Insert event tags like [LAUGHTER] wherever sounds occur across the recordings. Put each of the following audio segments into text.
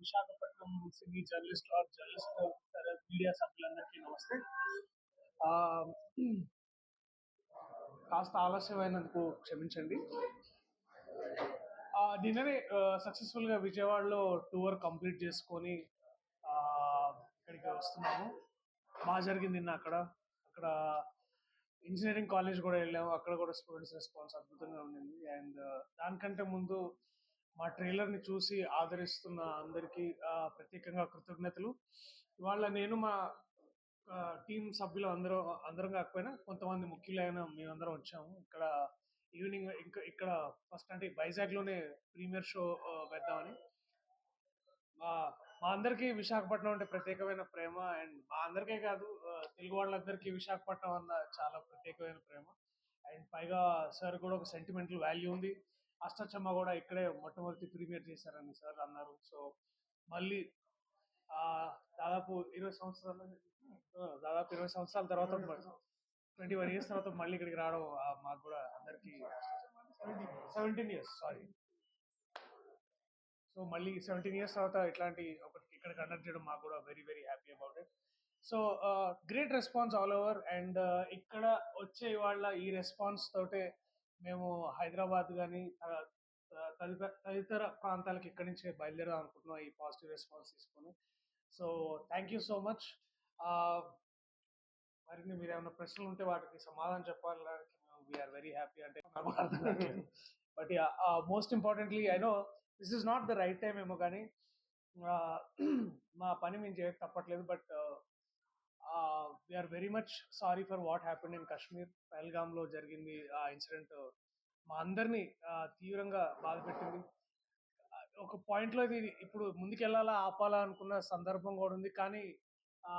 Visakhapatnam cine journalist or journalist media సభ్యులందరికీ నమస్తే. కాస్త ఆలస్యమైనందుకు క్షమించండి. నిన్ననే సక్సెస్ఫుల్గా విజయవాడలో టూర్ కంప్లీట్ చేసుకొని ఇక్కడికి వస్తున్నాము. బాగా జరిగింది నిన్న అక్కడ. అక్కడ ఇంజనీరింగ్ కాలేజ్ కూడా వెళ్ళాము. అక్కడ కూడా స్టూడెంట్స్ రెస్పాన్స్ అద్భుతంగా ఉండింది. అండ్ దానికంటే ముందు మా ట్రైలర్ని చూసి ఆదరిస్తున్న అందరికీ ప్రత్యేకంగా కృతజ్ఞతలు. ఇవాళ నేను మా టీం సభ్యులు అందరూ అందరం కాకపోయినా కొంతమంది ముఖ్యులైన మేమందరం వచ్చాము. ఇక్కడ ఈవినింగ్ ఇంకా ఇక్కడ ఫస్ట్ అంటే వైజాగ్లోనే ప్రీమియర్ షో పెద్దామని మా మా అందరికీ విశాఖపట్నం అంటే ప్రత్యేకమైన ప్రేమ అండ్ మా అందరికే కాదు తెలుగు వాళ్ళందరికీ విశాఖపట్నం అన్న చాలా ప్రత్యేకమైన ప్రేమ. అండ్ పైగా సార్ కూడా ఒక సెంటిమెంటల్ వాల్యూ ఉంది. అష్టచమ్మ కూడా ఇక్కడే మొట్టమొదటి ప్రీమియర్ చేశారని సార్ అన్నారు. సో మళ్ళీ దాదాపు ఇరవై సంవత్సరాల దాదాపు ఇరవై సంవత్సరాల తర్వాత ట్వంటీ వన్ ఇయర్స్ తర్వాత మళ్ళీ ఇక్కడికి రావడం మాకు కూడా అందరికి సెవెంటీన్ ఇయర్స్. సారీ. సో మళ్ళీ సెవెంటీన్ ఇయర్స్ తర్వాత ఇట్లాంటి ఒకటి ఇక్కడ కండక్ట్ చేయడం మాకు కూడా very very happy about it. So great response all over and ఇక్కడ వచ్చే వాళ్ళ ఈ రెస్పాన్స్ తోటే మేము హైదరాబాద్ కానీ తదితర ప్రాంతాలకు ఇక్కడి నుంచి బయలుదేరదాం అనుకుంటున్నాం ఈ పాజిటివ్ రెస్పాన్స్ తీసుకొని. So thank you so much. మరిన్ని మీరు ఏమైనా ప్రశ్నలు ఉంటే వాటికి సమాధానం చెప్పాలని వీఆర్ వెరీ హ్యాపీ అంటే నాకు అర్థం కావట్లేదు but most importantly I know this is not the right time ఏమో కానీ [CLEARS THROAT] మా పని మేము చేయక తప్పట్లేదు but we are very much sorry for what happened in Kashmir పహల్గామ్లో జరిగింది ఆ ఇన్సిడెంట్ మా అందరినీ తీవ్రంగా బాధపెట్టింది ఒక పాయింట్లో ఇది ఇప్పుడు ముందుకెళ్ళాలా ఆపాలా అనుకున్న సందర్భం కూడా ఉంది. కానీ ఆ,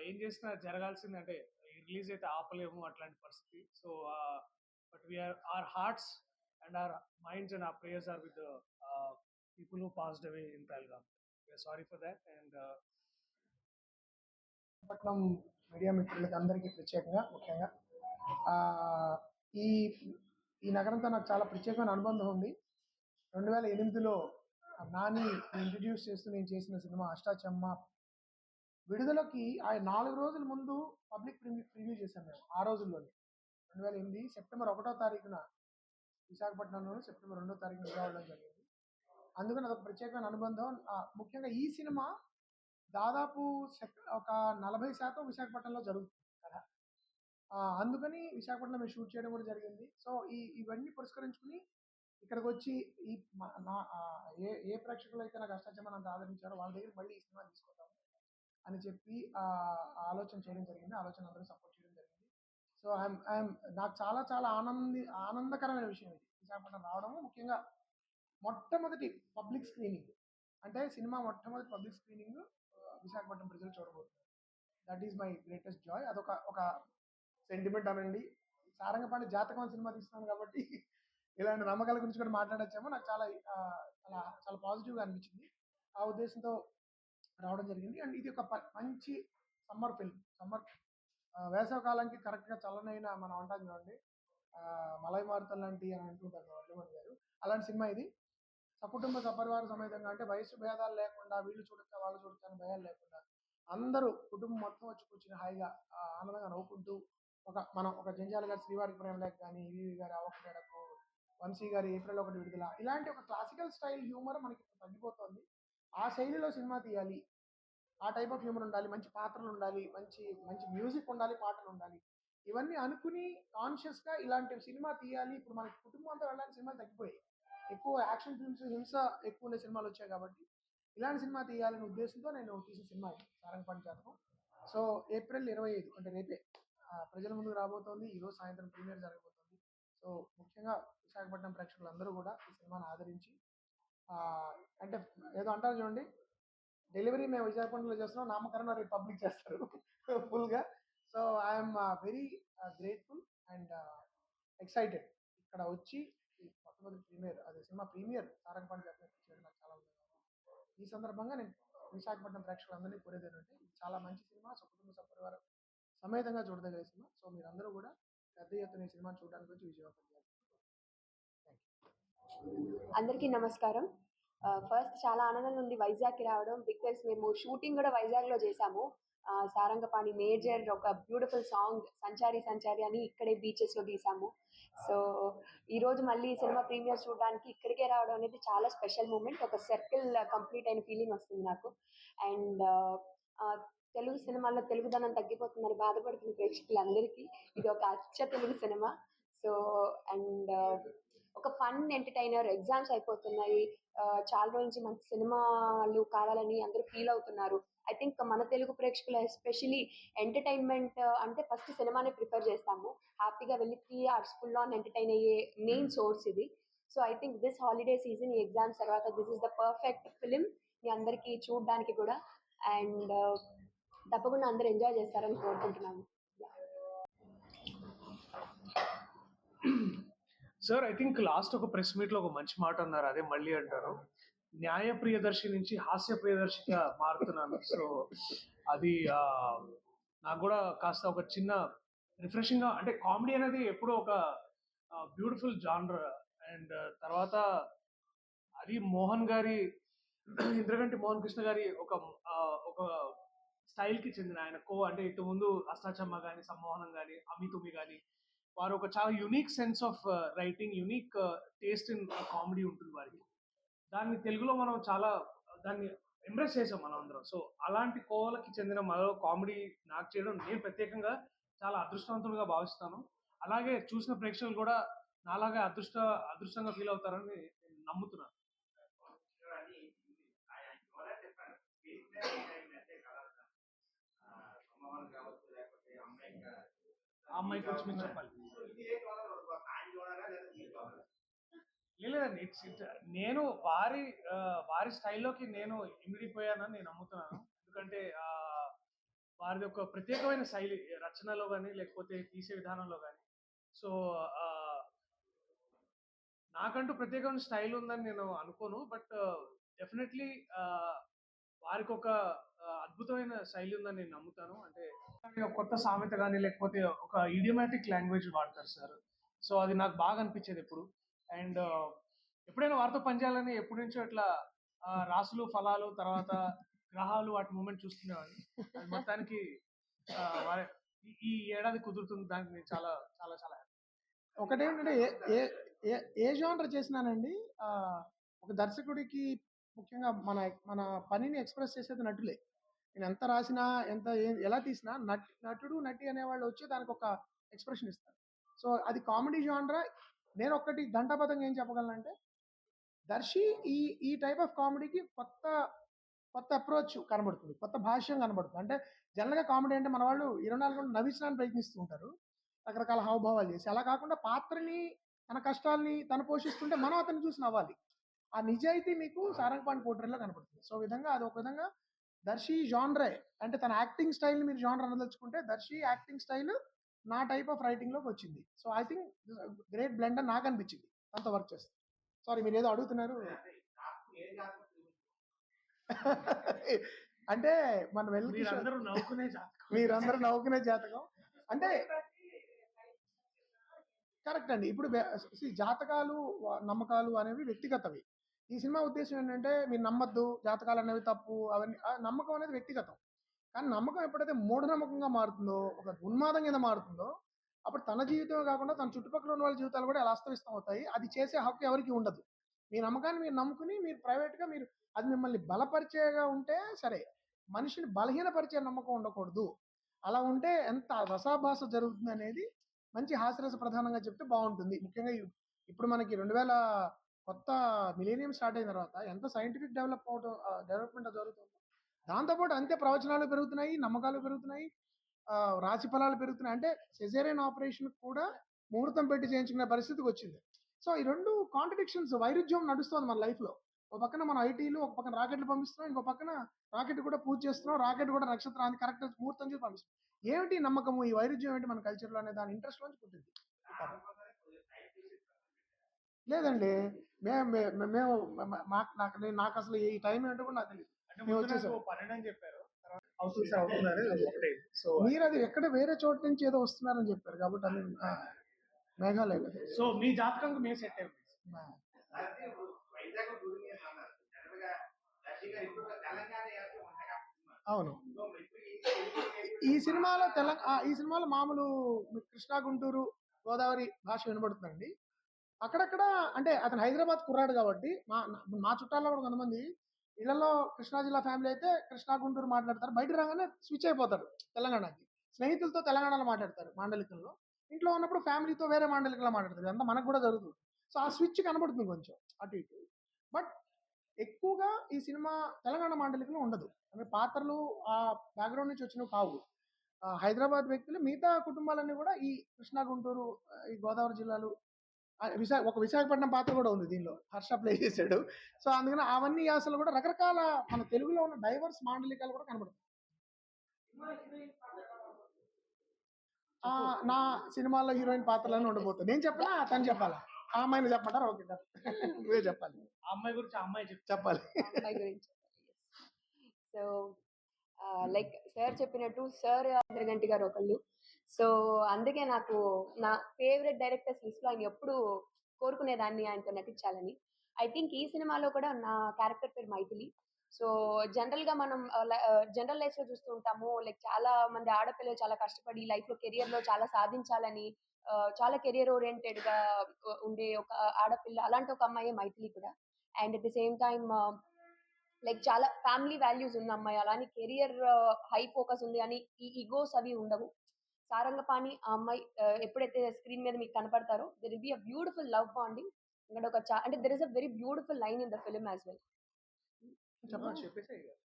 ఏం చేసినా జరగాల్సింది అంటే రిలీజ్ అయితే ఆపలేము అట్లాంటి పరిస్థితి. So but we are our hearts and our minds and our prayers are with people who passed away in Pahalgam sorry for that and Patnam media మిత్రులకి అందరికీ ప్రత్యేకంగా ముఖ్యంగా. ఈ ఈ నగరంతో నాకు చాలా ప్రత్యేకమైన అనుబంధం ఉంది. రెండు వేల ఎనిమిదిలో నాని ఇంట్రడ్యూస్ చేస్తూ నేను చేసిన సినిమా అష్టాచమ్మ. విడుదలకి ఆ నాలుగు రోజుల ముందు పబ్లిక్ ప్రివ్యూ ప్రివ్యూ చేశాను మేము ఆ రోజుల్లోనే. రెండు వేల ఎనిమిది సెప్టెంబర్ ఒకటో తారీఖున విశాఖపట్నంలో సెప్టెంబర్ రెండో తారీఖున విజయవాడలో జరిగింది. అందుకని అదొక ప్రత్యేకమైన అనుబంధం. ముఖ్యంగా ఈ సినిమా దాదాపు ఒక నలభై శాతం విశాఖపట్నంలో జరుగుతుంది కదా అందుకని విశాఖపట్నం మేము షూట్ చేయడం కూడా జరిగింది. సో ఈ ఇవన్నీ పురస్కరించుకుని ఇక్కడికి వచ్చి ఈ నా- ఏ ఏ ప్రేక్షకులు అయితే నాకు అష్టాచమని అంత ఆదరించారో వాళ్ళ దగ్గర మళ్ళీ ఈ సినిమా తీసుకుంటాము అని చెప్పి ఆలోచన చేయడం జరిగింది. ఆలోచన అందరూ సపోర్ట్ చేయడం జరిగింది. సో ఐఎమ్ ఐఎమ్ నాకు చాలా చాలా ఆనంది ఆనందకరమైన విషయం ఇది. విశాఖపట్నం రావడము ముఖ్యంగా మొట్టమొదటి పబ్లిక్ స్క్రీనింగ్. అంటే సినిమా మొట్టమొదటి పబ్లిక్ స్క్రీనింగ్ విశాఖపట్నం ప్రజలు చూడబోతున్నారు. That is my greatest joy అదొక ఒక సెంటిమెంట్ అనండి. సారంగపాణి జాతకం సినిమా తీస్తున్నాను కాబట్టి [LAUGHS] ఇలాంటి నమ్మకాల గురించి కూడా మాట్లాడచ్చేమో. నాకు చాలా చాలా చాలా పాజిటివ్గా అనిపించింది. ఆ ఉద్దేశంతో రావడం జరిగింది. అండ్ ఇది ఒక ప- మంచి సమ్మర్ ఫిల్మ్. సమ్మర్ వేసవి కాలానికి కరెక్ట్గా చల్లనైన మనం అంటాం చూడండి. మలై మారుతల్ లాంటి అని అంటుంటారు వాళ్ళు గారు. అలాంటి సినిమా ఇది. సకుటుంబ సపరివార సమేతంగా అంటే వయసు భేదాలు లేకుండా వీళ్ళు చూడొచ్చా వాళ్ళు చూడొచ్చా భయాలు లేకుండా అందరూ కుటుంబం మొత్తం వచ్చి కూర్చుని హాయిగా ఆనందంగా నవ్వుకుంటూ ఒక మనం ఒక జంజాల గారి శ్రీవారి ప్రేమ లేక కానీ ఈవీ గారి అవకడకు వంశీ గారి ఏప్రిల్ ఒకటి విడుదల ఇలాంటి ఒక క్లాసికల్ స్టైల్ హ్యూమర్ మనకి తగ్గిపోతుంది. ఆ శైలిలో సినిమా తీయాలి. ఆ టైప్ ఆఫ్ హ్యూమర్ ఉండాలి. మంచి పాత్రలు ఉండాలి. మంచి మంచి మ్యూజిక్ ఉండాలి. పాటలు ఉండాలి. ఇవన్నీ అనుకుని కాన్షియస్గా ఇలాంటి సినిమా తీయాలి. ఇప్పుడు మనకి కుటుంబం అంతా వెళ్ళడానికి సినిమాలు తగ్గిపోయాయి. ఎక్కువ యాక్షన్ ఫిల్మ్స్ హింస ఎక్కువ ఉండే సినిమాలు వచ్చాయి కాబట్టి ఇలాంటి సినిమా తీయాలనే ఉద్దేశంతో నేను తీసిన సినిమా ఇది సారంగపాణి జాతకం సో ఏప్రిల్ ఇరవై ఐదు అంటే రేపే ప్రజల ముందుకు రాబోతోంది. ఈరోజు సాయంత్రం ప్రీమియర్ జరగబోతోంది. సో ముఖ్యంగా విశాఖపట్నం ప్రేక్షకులందరూ కూడా ఈ సినిమాను ఆదరించి అంటే ఏదో అంటారు చూడండి డెలివరీ మేము విశాఖపట్నంలో చేస్తున్నాం నామకరణ రేపు పబ్లిక్ చేస్తారు [LAUGHS] ఫుల్గా. So I'm very grateful and excited. ఇక్కడ వచ్చి ఈ ప్రీమియర్ అది సినిమా ప్రీమియర్ సారంగపాణి జాతర చేయడం నాకు చాలా ఈ సందర్భంగా నేను విశాఖపట్నం ప్రేక్షకులందరినీ కోరేది ఏంటంటే చాలా మంచి సినిమా సో కుటుంబ సపరివారం సమేతంగా చూడదగిన సినిమా. సో మీరందరూ కూడా పెద్ద ఎత్తున ఈ సినిమా చూడడానికి వచ్చి విజయవాడ అందరికీ నమస్కారం. ఫస్ట్ చాలా ఆనందంగా ఉంది వైజాగ్కి రావడం బికాస్ మేము షూటింగ్ కూడా వైజాగ్లో చేసాము సారంగపాణి మేజర్ ఒక బ్యూటిఫుల్ సాంగ్ సంచారి సంచారి అని ఇక్కడే బీచెస్లో తీసాము సో ఈ రోజు మళ్ళీ సినిమా ప్రీమియర్ చూడడానికి ఇక్కడికే రావడం అనేది చాలా స్పెషల్ మూమెంట్. ఒక సర్కిల్ కంప్లీట్ అయిన ఫీలింగ్ వస్తుంది నాకు. అండ్ తెలుగు సినిమాల్లో తెలుగుదనం తగ్గిపోతుందని బాధపడుతున్న ప్రేక్షకులందరికీ ఇది ఒక అచ్చ తెలుగు సినిమా. సో అండ్ ఒక ఫన్ ఎంటర్టైనర్ ఎగ్జామ్స్ అయిపోతున్నాయి. చాలా రోజు మంచి సినిమాలు కావాలని అందరూ ఫీల్ అవుతున్నారు. ఐ థింక్ మన తెలుగు ప్రేక్షకులు ఎస్పెషలీ ఎంటర్టైన్మెంట్ అంటే ఫస్ట్ సినిమానే ప్రిఫర్ చేస్తాము. హ్యాపీగా వెళ్ళి three hours full on entertain అయ్యే మెయిన్ సోర్స్ ఇది. So I think this holiday season ఈ ఎగ్జామ్స్ తర్వాత this is the perfect film మీ అందరికీ చూడడానికి కూడా. అండ్ తప్పకుండా అందరూ ఎంజాయ్ చేస్తారని కోరుకుంటున్నాము. సార్ ఐ థింక్ లాస్ట్ ఒక ప్రెస్ మీట్లో ఒక మంచి మాట అన్నారు. అదే మళ్ళీ అంటారు. న్యాయ ప్రియదర్శి నుంచి హాస్య ప్రియదర్శిగా మారుతున్నాను. సో అది నాకు కూడా కాస్త ఒక చిన్న రిఫ్రెషింగ్గా అంటే కామెడీ అనేది ఎప్పుడూ ఒక బ్యూటిఫుల్ జానర్. అండ్ తర్వాత అది మోహన్ గారి ఇంద్రగంటి మోహన్ కృష్ణ గారి ఒక ఒక స్టైల్కి చెందిన ఆయన. కో అంటే ఇటు ముందు అష్టాచమ్మ కానీ సమ్మోహనం కానీ అమితుమి కానీ వారు ఒక చాలా unique sense of writing unique taste in comedy ఉంటుంది వారికి. దాన్ని తెలుగులో మనం చాలా దాన్ని ఎంప్రెస్ చేసాం మనం అందరం. సో అలాంటి కోవలకి చెందిన మనలో కామెడీ నాకు చేయడం నేను ప్రత్యేకంగా చాలా అదృష్టవంతుడిగా భావిస్తాను. అలాగే చూసిన ప్రేక్షకులు కూడా నాలాగే అదృష్ట అదృష్టంగా ఫీల్ అవుతారని నేను నమ్ముతున్నాను. అమ్మాయి గురించి మీరు చెప్పాలి. లేదండి ఇట్స్ ఇట్ నేను వారి వారి స్టైల్లోకి నేను ఇమిడిపోయానని నేను నమ్ముతున్నాను. ఎందుకంటే వారిది ఒక ప్రత్యేకమైన శైలి రచనలో కానీ లేకపోతే తీసే విధానంలో కానీ సో నాకంటూ ప్రత్యేకమైన స్టైల్ ఉందని నేను అనుకోను. బట్ డెఫినెట్లీ వారికి ఒక అద్భుతమైన శైలి ఉందని నేను నమ్ముతాను. అంటే కొత్త సామెత కానీ లేకపోతే ఒక ఇడియోమాటిక్ లాంగ్వేజ్ వాడతారు సార్. సో అది నాకు బాగా అనిపించేది ఎప్పుడు. అండ్ ఎప్పుడైనా వారితో పనిచేయాలని ఎప్పటి నుంచో ఇట్లా రాసులు ఫలాలు తర్వాత గ్రహాలు వాటి మూమెంట్ చూస్తునేవాడిని మొత్తానికి ఈ- ఏడాది కుదురుతుంది. దానికి నేను చాలా చాలా చాలా ఒకటేంటంటే ఏ ఏ ఏ జానర్ చేసినానండి ఒక దర్శకుడికి ముఖ్యంగా మన మన పనిని ఎక్స్ప్రెస్ చేసేది నటులే. నేను ఎంత రాసినా ఎంత ఎలా తీసినా నట్ నటుడు నటి అనేవాళ్ళు వచ్చి దానికి ఒక ఎక్స్ప్రెషన్ ఇస్తారు. సో అది కామెడీ జానరా నేను ఒక్కటి ఘంటాపథంగా ఏం చెప్పగలనంటే దర్శి ఈ ఈ టైప్ ఆఫ్ కామెడీకి కొత్త కొత్త అప్రోచ్ కనబడుతుంది. కొత్త భాష్యం కనబడుతుంది. అంటే జనరల్గా కామెడీ అంటే మన వాళ్ళు ఇరవై నాలుగు గంటలు నవ్వించడానికి ప్రయత్నిస్తూ ఉంటారు. రకరకాల హావభావాలు చేసి. అలా కాకుండా పాత్రని తన కష్టాల్ని తను పోషిస్తుంటే మనం అతన్ని చూసి నవ్వాలి. ఆ నిజాయితీ మీకు సారంగపాణి పోట్రేలో కనపడుతుంది సో విధంగా అది ఒక విధంగా దర్శి జాన్రే అంటే తన యాక్టింగ్ స్టైల్ మీరు జాన్ అనదలుచుకుంటే దర్శి యాక్టింగ్ స్టైల్ నా టైప్ ఆఫ్ రైటింగ్లోకి వచ్చింది. So I think great blend అని నాకు అనిపించింది. అంత వర్క్ చేస్తే. సారీ మీరు ఏదో అడుగుతున్నారు. [LAUGHS] అంటే మన వెళ్ళి మీరందరూ నవ్వుకునే జాతకం. అంటే కరెక్ట్ అండి. ఇప్పుడు జాతకాలు నమ్మకాలు అనేవి వ్యక్తిగతవి. ఈ సినిమా ఉద్దేశం ఏంటంటే మీరు నమ్మద్దు జాతకాలు అనేవి తప్పు అవన్నీ నమ్మకం అనేది వ్యక్తిగతం. కానీ నమ్మకం ఎప్పుడైతే మూఢనమ్మకంగా మారుతుందో ఒక ఉన్మాదం కింద మారుతుందో అప్పుడు తన జీవితమే కాకుండా తన చుట్టుపక్కల ఉన్న వాళ్ళ జీవితాలు కూడా ఎలా అస్తవ్యస్తం అవుతాయి. అది చేసే హక్కు ఎవరికి ఉండదు. మీ నమ్మకాన్ని మీరు నమ్ముకుని మీరు ప్రైవేట్గా మీరు అది మిమ్మల్ని బలపరిచేగా ఉంటే సరే మనిషిని బలహీనపరిచే నమ్మకం ఉండకూడదు. అలా ఉంటే ఎంత రసాభాస జరుగుతుంది అనేది మంచి హాస్యరస ప్రధానంగా చెప్తే బాగుంటుంది. ముఖ్యంగా ఇప్పుడు మనకి రెండు వేల కొత్త మిలేనియం స్టార్ట్ అయిన తర్వాత ఎంత సైంటిఫిక్ డెవలప్ అవటం డెవలప్మెంట్ జరుగుతుంది? దాంతోపాటు అంతే ప్రవచనాలు పెరుగుతున్నాయి నమ్మకాలు పెరుగుతున్నాయి రాశి ఫలాలు పెరుగుతున్నాయి. అంటే సెజేరియన్ ఆపరేషన్ కూడా ముహూర్తం పెట్టి చేయించుకునే పరిస్థితికి వచ్చింది. సో ఈ రెండు కాంట్రడిక్షన్స్ వైరుధ్యం నడుస్తుంది మన లైఫ్లో లో. ఒక పక్కన మన ఐటీలు ఒక పక్కన రాకెట్లు పంపిస్తున్నాం ఇంకో పక్కన రాకెట్ కూడా పూజ చేస్తున్నాం రాకెట్ కూడా నక్షత్రాన్ని కరెక్ట్ ముహూర్తం చేసి పంపిస్తున్నాం. ఏమిటి నమ్మకము? ఈ వైరుధ్యం ఏంటి మన కల్చర్లో అనే దాని ఇంట్రెస్ట్ నుంచి పుట్టింది. లేదండి. మేము మేము మేము మాకు నాకు నాకు అసలు ఈ టైం ఏంటో కూడా నాకు తెలియదు మేము ముందు నాకు వచ్చేసాం. పన్నెండు అని చెప్పారు. సో మీరు అది ఎక్కడ వేరే చోట నుంచి ఏదో వస్తున్నారని చెప్పారు కాబట్టి అది మేఘాలయ. సో మీ జాతకంకి మేము సెట్. అవును. ఈ సినిమాలో తెలంగాణ ఈ సినిమాలో మామూలు కృష్ణా గుంటూరు గోదావరి భాష వినబడుతుందండి. అక్కడక్కడ అంటే అతను హైదరాబాద్ కుర్రాడు కాబట్టి మా మా చుట్టాల్లో కూడా కొంతమంది ఇళ్ళలో కృష్ణా జిల్లా ఫ్యామిలీ అయితే కృష్ణా గుంటూరు మాట్లాడతారు. బయట రాగానే స్విచ్ అయిపోతారు తెలంగాణకి. స్నేహితులతో తెలంగాణలో మాట్లాడతారు మాండలికంలో ఇంట్లో ఉన్నప్పుడు ఫ్యామిలీతో వేరే మాండలికంలో మాట్లాడతారు. అంతా మనకు కూడా జరుగుతుంది. సో ఆ స్విచ్ కనబడుతుంది కొంచెం అటు ఇటు. బట్ ఎక్కువగా ఈ సినిమా తెలంగాణ మాండలికంలో ఉండదు. అంటే పాత్రలు ఆ బ్యాక్గ్రౌండ్ నుంచి వచ్చినవి కావు. హైదరాబాద్ వ్యక్తులు మిగతా కుటుంబాలన్నీ కూడా ఈ కృష్ణా గుంటూరు ఈ గోదావరి జిల్లాలు ఆ, విశా ఒక విశాఖపట్నం పాత్ర కూడా ఉంది దీనిలో. హర్ష ప్లే చేశాడు. సో అందుకని అవన్నీ యాసలు కూడా రకరకాల మన తెలుగులో ఉన్న డైవర్స్ మాండలికాలు కూడా కనబడుతాయి ఆ, నా సినిమాలో హీరోయిన్ పాత్రలను ఉండబోతుంది నేను చెప్పాలా తను చెప్పాలా? ఆ అమ్మాయిని చెప్పమంటారా? Okay done. నువ్వే చెప్పాలి. ఆ అమ్మాయి గురించి ఆ అమ్మాయి చెప్పాలి. అమ్మాయి గురించి సో లైక్ సార్ చెప్పినట్టు సార్ ఇంద్రగంటి గారు ఒకళ్ళు సో అందుకే నాకు నా ఫేవరెట్ డైరెక్టర్స్ లిస్ట్లో ఆయన ఎప్పుడు కోరుకునేదాన్ని ఆయనతో నటించాలని. ఐ థింక్ ఈ సినిమాలో కూడా నా క్యారెక్టర్ పేరు మైథిలి. సో జనరల్గా మనం జనరల్ లైఫ్లో చూస్తూ ఉంటాము. లైక్ చాలా మంది ఆడపిల్లలు చాలా కష్టపడి లైఫ్లో కెరియర్లో చాలా సాధించాలని చాలా కెరియర్ ఓరియంటెడ్గా ఉండే ఒక ఆడపిల్ల అలాంటి ఒక అమ్మాయి మైథిలి కూడా. And at the same time like చాలా ఫ్యామిలీ వాల్యూస్ ఉన్న అమ్మాయి. అలానే కెరియర్ హై ఫోకస్ ఉంది అని ఈ ఈగోస్ అవి ఉండవు. సారంగపాణి ఆ అమ్మాయి ఎప్పుడైతే స్క్రీన్ మీద మీకు కనపడతారో there be a beautiful love bonding ఇక్కడ ఒక చా అంటే there is a very beautiful line in the film as well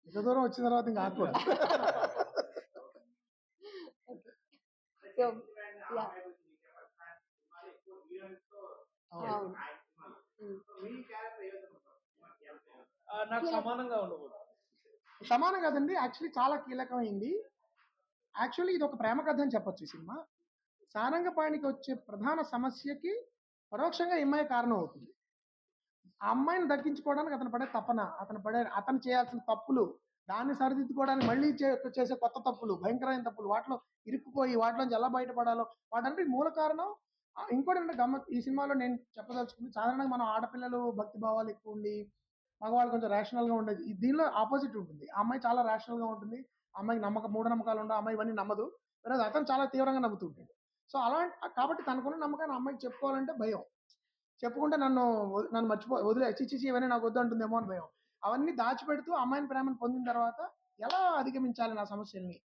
దూరం వచ్చిన తర్వాత ఇంకా సో యా నాకు సమానంగా ఉండబోతుంది సమానం కదండి. యాక్చువల్లీ చాలా కీలకమైంది. యాక్చువల్లీ ఇది ఒక ప్రేమ కథ అని చెప్పొచ్చు ఈ సినిమా. సారంగపాణికి వచ్చే ప్రధాన సమస్యకి పరోక్షంగా ఈ అమ్మాయి కారణం అవుతుంది. ఆ అమ్మాయిని దక్కించుకోవడానికి అతను పడే తపన అతను పడే అతను చేయాల్సిన తప్పులు దాన్ని సరిదిద్దుకోవడానికి మళ్ళీ చేసే కొత్త తప్పులు భయంకరమైన తప్పులు వాటిలో ఇరుక్కుపోయి వాటిలోంచి ఎలా బయటపడాలో వాటి మూల కారణం. ఇంకోటి అంటే గమ్మ ఈ సినిమాలో నేను చెప్పదలుచుకుంది సాధారణంగా మనం ఆడపిల్లలు భక్తి భావాలు ఎక్కువ ఉండి మగవాళ్ళు కొంచెం రేషనల్గా ఉండేది. దీనిలో ఆపోజిట్ ఉంటుంది. ఆ అమ్మాయి చాలా రేషనల్గా ఉంటుంది. అమ్మాయికి నమ్మకం మూఢనమ్మకాలు ఉండవు అమ్మాయి ఇవన్నీ నమ్మదు. వేరే అతను చాలా తీవ్రంగా నమ్ముతుంటాడు సో అలా కాబట్టి తనకున్న నమ్మకాన్ని అమ్మాయికి చెప్పుకోవాలంటే భయం. చెప్పుకుంటే నన్ను నన్ను మర్చిపో వదిలే చిచ్చిచి ఇవన్నీ నాకు వద్దు అంటుందేమో అని భయం. అవన్నీ దాచిపెడుతూ అమ్మాయిని ప్రేమను పొందిన తర్వాత ఎలా అధిగమించాలి నా సమస్యల్ని?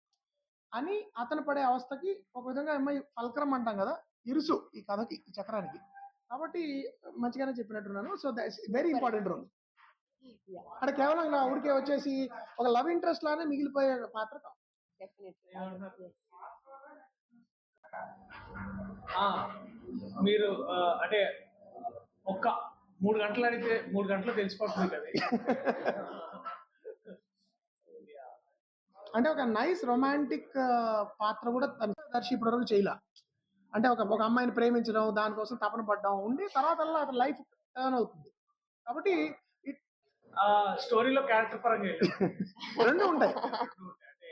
అని అతను పడే అవస్థకి ఒక విధంగా అమ్మాయి ఫల్క్రం అంటాం కదా ఇరుసు ఈ కథకి ఈ చక్రానికి. కాబట్టి మంచిగానే చెప్పినట్టున్నాను. సో వెరీ ఇంపార్టెంట్ రోల్ అక్కడ కేవలం ఇలా ఊరికే వచ్చేసి ఒక లవ్ ఇంట్రెస్ట్ లానే మిగిలిపోయే పాత్ర కాదు. డెఫినెట్లీ ఆ, మీరు అంటే ఒక్క మూడు గంటలు అడిగితే మూడు గంటలు తెలిసిపోతుంది కదా. అంటే ఒక నైస్ రొమాంటిక్ పాత్ర కూడా తన దర్శి ఇప్పటివరకు చేయలే. అంటే ఒక ఒక అమ్మాయిని ప్రేమించడం దానికోసం తపన పడడం ఉండి తర్వాత అతని లైఫ్ టర్న్ అవుతుంది. కాబట్టి స్టోరీలో క్యారెక్టర్ పరంగా. [LAUGHS] రెండు ఉంటాయి. అంటే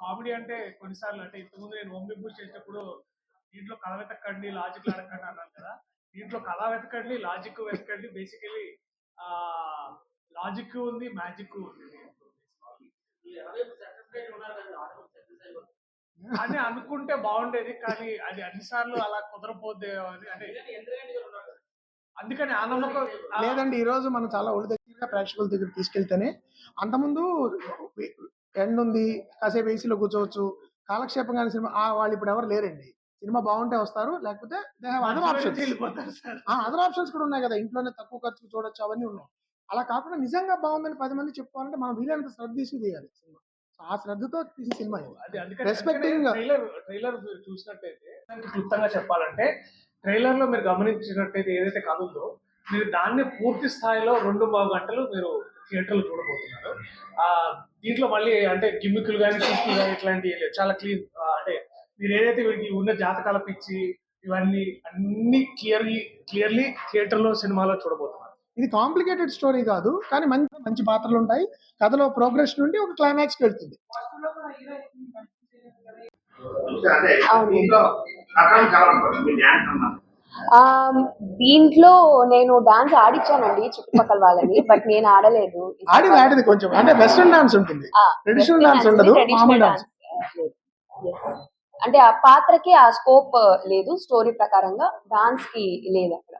కామెడీ అంటే కొన్నిసార్లు అంటే ఇంతకుముందు నేను హోమ్ బూస్ట్ చేసినప్పుడు దీంట్లో కథ వెతకండి లాజిక్ అడగండి అన్నాను కదా. దీంట్లో కథ వెతకండి లాజిక్ వెతకండి బేసికలీ ఆ లాజిక్ ఉంది మ్యాజిక్ ఉంది. అని అనుకుంటే బాగుండేది కానీ అది అన్నిసార్లు అలా కుదరపోద్ది అని అంటే అందుకని ఆ నమ్మకం ఆ- లేదండి ఈ రోజు మనం చాలా ఒళ్ళు దగ్గరగా ప్రేక్షకుల దగ్గర తీసుకెళ్తేనే అంతకుముందు ఎండ్ ఉంది కాసేపు ఏసీలో కూర్చోవచ్చు. కాలక్షేపం కానీ సినిమా ఆ, వాళ్ళు ఇప్పుడు ఎవరు లేరండి. సినిమా బాగుంటే వస్తారు లేకపోతే they have other options other options కూడా ఉన్నాయి కదా. ఇంట్లోనే తక్కువ ఖర్చు చూడొచ్చు అవన్నీ ఉన్నాయి. అలా కాకుండా నిజంగా బాగుందని పది మంది చెప్పుకోవాలంటే మనం వీలైనంత శ్రద్ధ తీసి తీయాలి సినిమా. ఆ శ్రద్ధతో తీసిన సినిమా Respecting- ట్రైలర్ చూసినట్టయితే క్లుప్తంగా చెప్పాలంటే ట్రైలర్లో మీరు గమనించినట్టయితే ఏదైతే కథ ఉందో మీరు దాన్ని పూర్తి స్థాయిలో రెండు మూడు గంటలు మీరు థియేటర్లో చూడబోతున్నారు. ఆ దీంట్లో మళ్ళీ అంటే గిమ్మికులు కానీ కిమ్మికులు కానీ ఇట్లాంటివి. చాలా క్లీన్ అంటే మీరు ఏదైతే వీరికి ఉన్న జాతకాల పిచ్చి ఇవన్నీ అన్ని క్లియర్లీ క్లియర్లీ థియేటర్లో సినిమాలో చూడబోతున్నారు. ఇది కాంప్లికేటెడ్ స్టోరీ కాదు కానీ మంచి మంచి పాత్రలు ఉంటాయి. కథలో ప్రోగ్రెస్ నుండి ఒక క్లైమాక్స్ వెళ్తుంది. అవును. దీంట్లో నేను డాన్స్ ఆడిచ్చానండి చుట్టుపక్కల వాళ్ళని బట్ నేను ఆడలేదు. ఆడింది ఆడింది కొంచెం అంటే వెస్ట్రన్ డాన్స్ ఉంటుంది. ట్రెడిషనల్ డాన్స్ ఉండదు డాన్స్. అంటే ఆ పాత్రకి ఆ స్కోప్ లేదు స్టోరీ ప్రకారంగా డాన్స్కి లేదు అక్కడ.